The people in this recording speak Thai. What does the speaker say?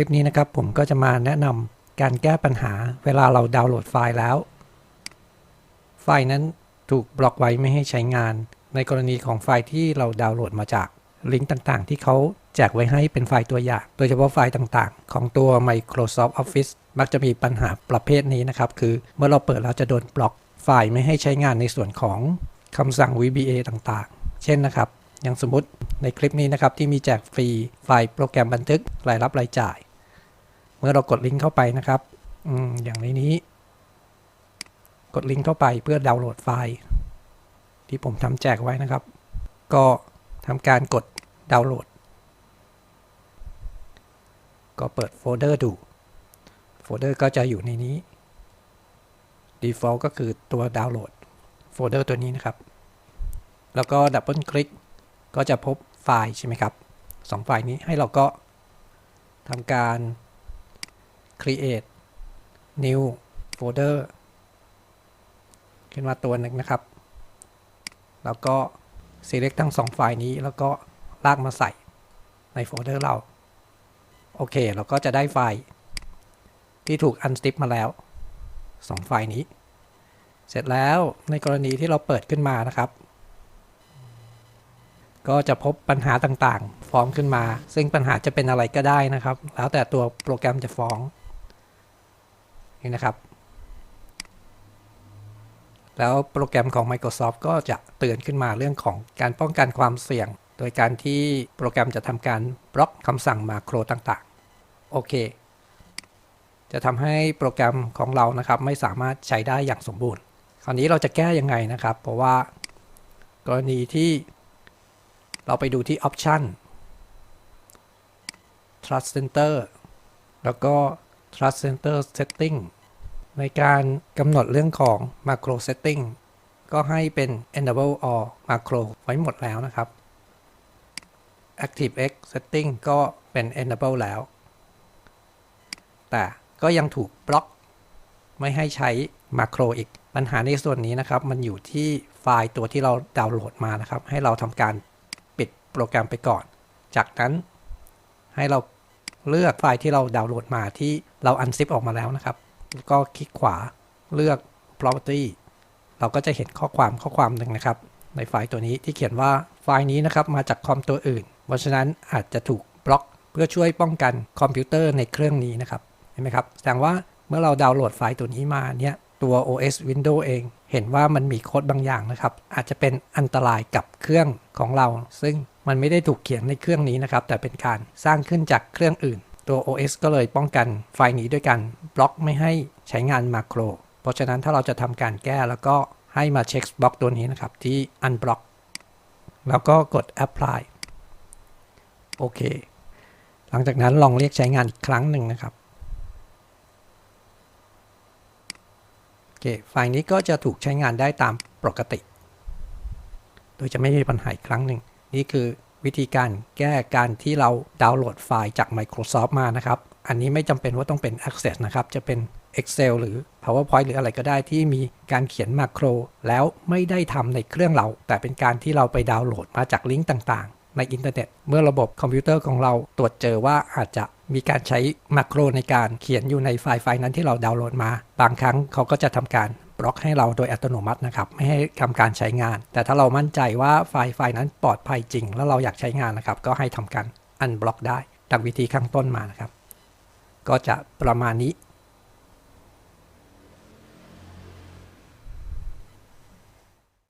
ลิปนี้นะครับ ผมก็จะมาแนะนำการแก้ปัญหาเวลาเราดาวน์โหลดไฟล์แล้ว ไฟล์นั้นถูกบล็อกไว้ไม่ให้ใช้งาน ในกรณีของไฟล์ที่เราดาวน์โหลดมาจากลิงก์ต่างๆ ที่เขาแจกไว้ให้เป็นไฟล์ตัวอย่าง โดยเฉพาะไฟล์ต่างๆ ของตัว Microsoft Office มักจะมีปัญหาประเภทนี้นะครับ คือเมื่อเราเปิดแล้วจะโดนบล็อกไฟล์ไม่ให้ใช้งานในส่วนของคำสั่ง VBA ต่างๆ เช่นนะครับ อย่างสมมติในคลิปนี้นะครับที่มีแจกฟรีไฟล์โปรแกรมบันทึกรายรับรายจ่าย เมื่อเรากดลิงก์เข้าไปนะครับออย่างในนี้ กดลิงก์เข้าไปเพื่อดาวน์โหลดไฟล์ ที่ผมทำแจกไว้นะครับ ก็ทำการกดดาวน์โหลด ก็เปิดโฟลเดอร์ดูโฟลเดอร์ก็จะอยู่ในนี้ default ก็คือตัวดาวน์โหลดโฟลเดอร์ตัวนี้นะครับ แล้วก็ดับเบิลคลิกก็จะพบไฟล์ใช่ไหมครับสองไฟล์นี้ให้เราก็ทำการ create new folder ขึ้นมาตัวหนึ่งนะครับ แล้วก็ select ทั้งสองไฟล์นี้แล้วก็ลากมาใส่ในโฟลเดอร์เรา โอเค เราก็จะได้ไฟล์ที่ถูก unzip มาแล้ว 2 ไฟล์นี้ เสร็จแล้วในกรณีที่เราเปิดขึ้นมานะครับ ก็จะพบปัญหาต่างๆ ฟ้องขึ้นมา ซึ่งปัญหาจะเป็นอะไรก็ได้นะครับ แล้วแต่ตัวโปรแกรมจะฟ้อง นี่นะครับ แล้วโปรแกรมของ Microsoft ก็จะเตือนขึ้นมาเรื่องของการป้องกันความเสี่ยง โดยการที่โปรแกรมจะทำการบล็อกคำสั่งมาโครต่างๆ โอเค จะทำให้โปรแกรมของเรานะครับ ไม่สามารถใช้ได้อย่างสมบูรณ์ คราวนี้เราจะแก้ยังไงนะครับ เพราะว่ากรณีที่เราไปดูที่ Option Trust Center แล้วก็ Trust Center Setting ในการกำหนดเรื่องของ Macro Setting ก็ให้เป็น Enable All Macro ไว้หมดแล้วนะครับ ActiveX Setting ก็เป็น Enable แล้ว แต่ก็ยังถูกบล็อก ไม่ให้ใช้ Macro อีก ปัญหาในส่วนนี้นะครับ มันอยู่ที่ไฟล์ตัวที่เราดาวน์โหลดมานะครับ ให้เราทำการปิดโปรแกรมไปก่อน จากนั้นให้เรา เลือกไฟล์ที่เราดาวน์โหลดมาที่เรา unzip ออกมาแล้วนะครับ ก็คลิกขวาเลือก property เราก็จะเห็นข้อความข้อความหนึ่งนะครับ ในไฟล์ตัวนี้ที่เขียนว่าไฟล์นี้นะครับมาจากคอมตัวอื่น เพราะฉะนั้นอาจจะถูกบล็อกเพื่อช่วยป้องกันคอมพิวเตอร์ในเครื่องนี้นะครับเห็นไหมครับแสดงว่าเมื่อเราดาวน์โหลดไฟล์ตัวนี้มาเนี่ยตัว OS Windows เอง เห็นว่ามันมีโค้ดบางอย่างนะครับ อาจจะเป็นอันตรายกับเครื่องของเรา ซึ่ง มันไม่ได้ถูกเขียนในเครื่องนี้นะครับ แต่เป็นการสร้างขึ้นจากเครื่องอื่น ตัว OS ก็เลยป้องกันไฟล์นี้ด้วยการบล็อกไม่ให้ใช้งานมาโคร เพราะฉะนั้นถ้าเราจะทำการแก้แล้วก็ให้มาเช็คบล็อกตัวนี้นะครับที่ unblock แล้วก็กด apply โอเค หลังจากนั้นลองเรียกใช้งานอีกครั้งหนึ่งนะครับโอเคไฟล์นี้ก็จะถูกใช้งานได้ตามปกติ โดยจะไม่มีปัญหาอีกครั้งหนึ่ง นี่คือวิธีการแก้การที่เราดาวน์โหลดไฟล์จาก Microsoft มานะครับ อันนี้ไม่จำเป็นว่าต้องเป็น Access นะครับ จะเป็น Excel หรือ PowerPoint หรืออะไรก็ได้ที่มีการเขียนมาโคร แล้วไม่ได้ทำในเครื่องเรา แต่เป็นการที่เราไปดาวน์โหลดมาจากลิงก์ต่างๆ ในอินเทอร์เน็ต เมื่อระบบคอมพิวเตอร์ของเราตรวจเจอว่าอาจจะมีการใช้มาโครในการเขียนอยู่ในไฟล์ไฟล์นั้นที่เราดาวน์โหลดมา บางครั้งเขาก็จะทำการ บล็อกให้เราโดยอัตโนมัตินะครับ ไม่ให้ทำการใช้งาน แต่ถ้าเรามั่นใจว่าไฟล์ไฟล์นั้นปลอดภัยจริง แล้วเราอยากใช้งานนะครับ ก็ให้ทำการอันบล็อกได้ดังวิธีข้างต้นมานะครับ ก็จะประมาณนี้